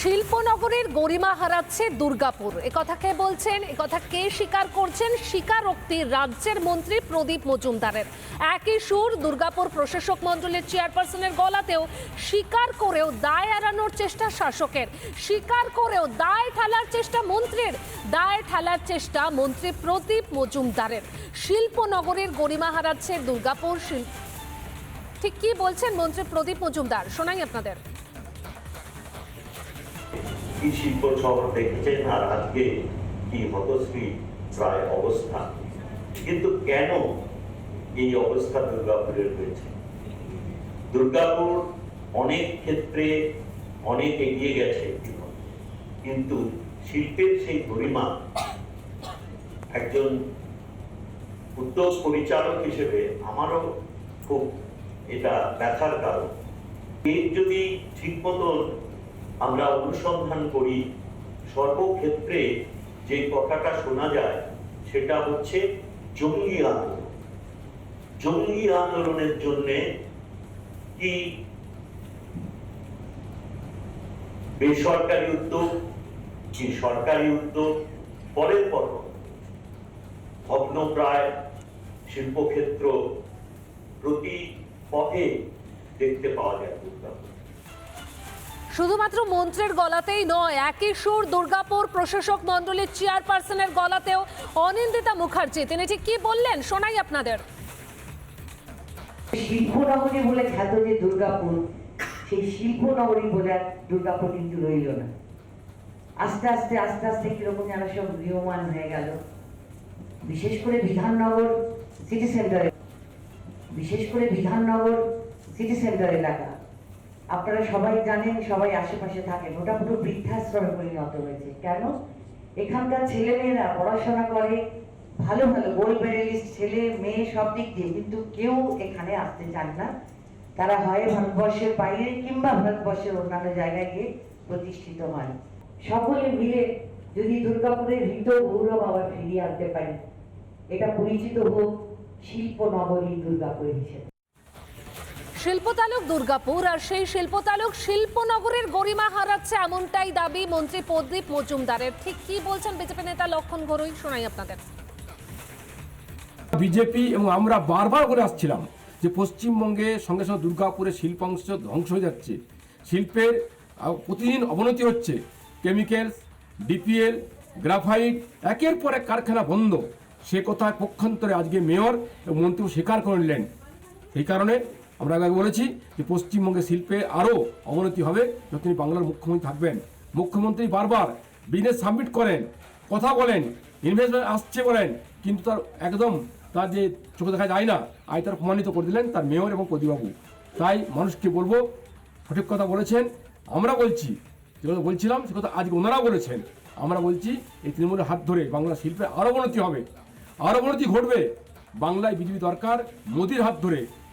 শিল্পনগরের গরিমা হারাচ্ছে দুর্গাপুর। একথা কে বলছেন? একথা কে স্বীকার করছেন? স্বীকারোক্তি রাজ্যের মন্ত্রী প্রদীপ মজুমদারের। একই সুর দুর্গাপুর প্রশাসক মণ্ডলের চেয়ারপারসনের গলাতেও স্বীকার করেও দায় এড়ানোর চেষ্টা শাসকের। স্বীকার করেও দায় ঠেলার চেষ্টা মন্ত্রীর। দায় ঠেলার চেষ্টা মন্ত্রী প্রদীপ মজুমদারের। শিল্পনগরের গরিমা হারাচ্ছে দুর্গাপুর শিল্প ঠিক কি বলছেন মন্ত্রী প্রদীপ মজুমদার? শোনাই আপনাদের। শিল্প শহর আর আজকে? কি হতশ্রী? প্রায় অবস্থা। কিন্তু কেন এই অবস্থা দুর্গাপুরের দুর্গাপুর অনেক ক্ষেত্রে অনেক এগিয়ে গেছে কিন্তু শিল্পের সেই গরিমা একজন উদ্যোগ পরিচালক হিসেবে আমারও খুব এটা ব্যথার কারণ। এর যদি ঠিক মতন আমরা অনুসন্ধান করি। সর্বক্ষেত্রে যে কথাটা শোনা যায়, সেটা হচ্ছে জঙ্গি আন্দোলন। জঙ্গি আন্দোলনের জন্য কি বেসরকারি উদ্যোগ, কি সরকারি উদ্যোগ, পরের পর ভগ্নপ্রায় শিল্পক্ষেত্র প্রতি পথে দেখতে পাওয়া যায় দুর্গাপুর। শুধুমাত্র মন্ত্রের গলাতেই নয়, একই সুর দুর্গাপুর প্রশাসক মণ্ডলীর চেয়ারপারসনের গলাতেও অনিন্দিতা মুখার্জি। তিনি ঠিক কি বললেন, শোনাই আপনাদের। শিল্পনগরী বলে খ্যাত যে দুর্গাপুর, সেই শিল্পনগরী বলে আর দুর্গাপুর কিন্তু রইল না। আস্তে আস্তে আস্তে আস্তে কীরকম যেন সব গৃহমান হয়ে গেল। বিশেষ করে বিধাননগর সিটি সেন্টারে বিশেষ করে বিধাননগর সিটি সেন্টার এলাকা। আপনারা সবাই জানেন, সবাই আশেপাশে থাকেন ওটা পুরো বৃদ্ধাশ্রমে পরিণত হয়েছে। কেন? এখানকার ছেলেমেয়েরা পড়াশোনা করে, ভালো ভালো গোল্ড মেডেলিস্ট ছেলে, মেয়ে, সব দিক দিয়ে, কিন্তু কেউ এখানে আসতে চান না। তারা হয় ভারতবর্ষের বাইরে কিংবা ভারতবর্ষের অন্যান্য জায়গায় গিয়ে প্রতিষ্ঠিত হয়। সকলে মিলে যদি দুর্গাপুরের হৃদ গৌরব আবার ফিরিয়ে আনতে পারি, এটা পরিচিত হোক শিল্প নগরী দুর্গাপুর হিসেবে। শিল্পতালুক দুর্গাপুর আর সেই শিল্পতালুক শিল্পনগরের গরিমা হারাচ্ছে এমনটাই দাবি মন্ত্রী প্রদীপ মজুমদারের। ঠিক কি বলছেন বিজেপি নেতা লক্ষণ ঘরুই? শোনাই আপনাদের। বিজেপি এবং আমরা বারবার করে আসছিলাম যে পশ্চিমবঙ্গে সঙ্গে সঙ্গে দুর্গাপুরের শিল্পাংশ ধ্বংস হয়ে যাচ্ছে। শিল্পের প্রতিদিন অবনতি হচ্ছে। কেমিক্যালস, ডিপিএল, গ্রাফাইট, একের পর এক কারখানা বন্ধ। সে কথায় পক্ষান্তরে আজকে মেয়র এবং মন্ত্রী স্বীকার করে নিলেন। এই কারণে আমরা আগে বলেছি যে পশ্চিমবঙ্গে শিল্পে আরও অবনতি হবে যখন তিনি বাংলার মুখ্যমন্ত্রী থাকবেন। মুখ্যমন্ত্রী বারবার বিজনেস সাবমিট করেন, কথা বলেন ইনভেস্টমেন্ট আসছে বলেন, কিন্তু তার একদম তার যে চোখে দেখা যায় না, আয় তার প্রমাণিত করে দিলেন তার মেয়র এবং প্রদীপবাবু। তাই মানুষকে বলব, সঠিক কথা বলেছেন, আমরা বলছি, যে কথা বলছিলাম, সে কথা আজকে ওনারা বলেছেন। আমরা বলছি, এই তৃণমূলের হাত ধরে বাংলা শিল্পে আরও অবনতি হবে। আরও অবনতি ঘটবে। বাংলায় বিজেপি দরকার, মোদির হাত ধরে।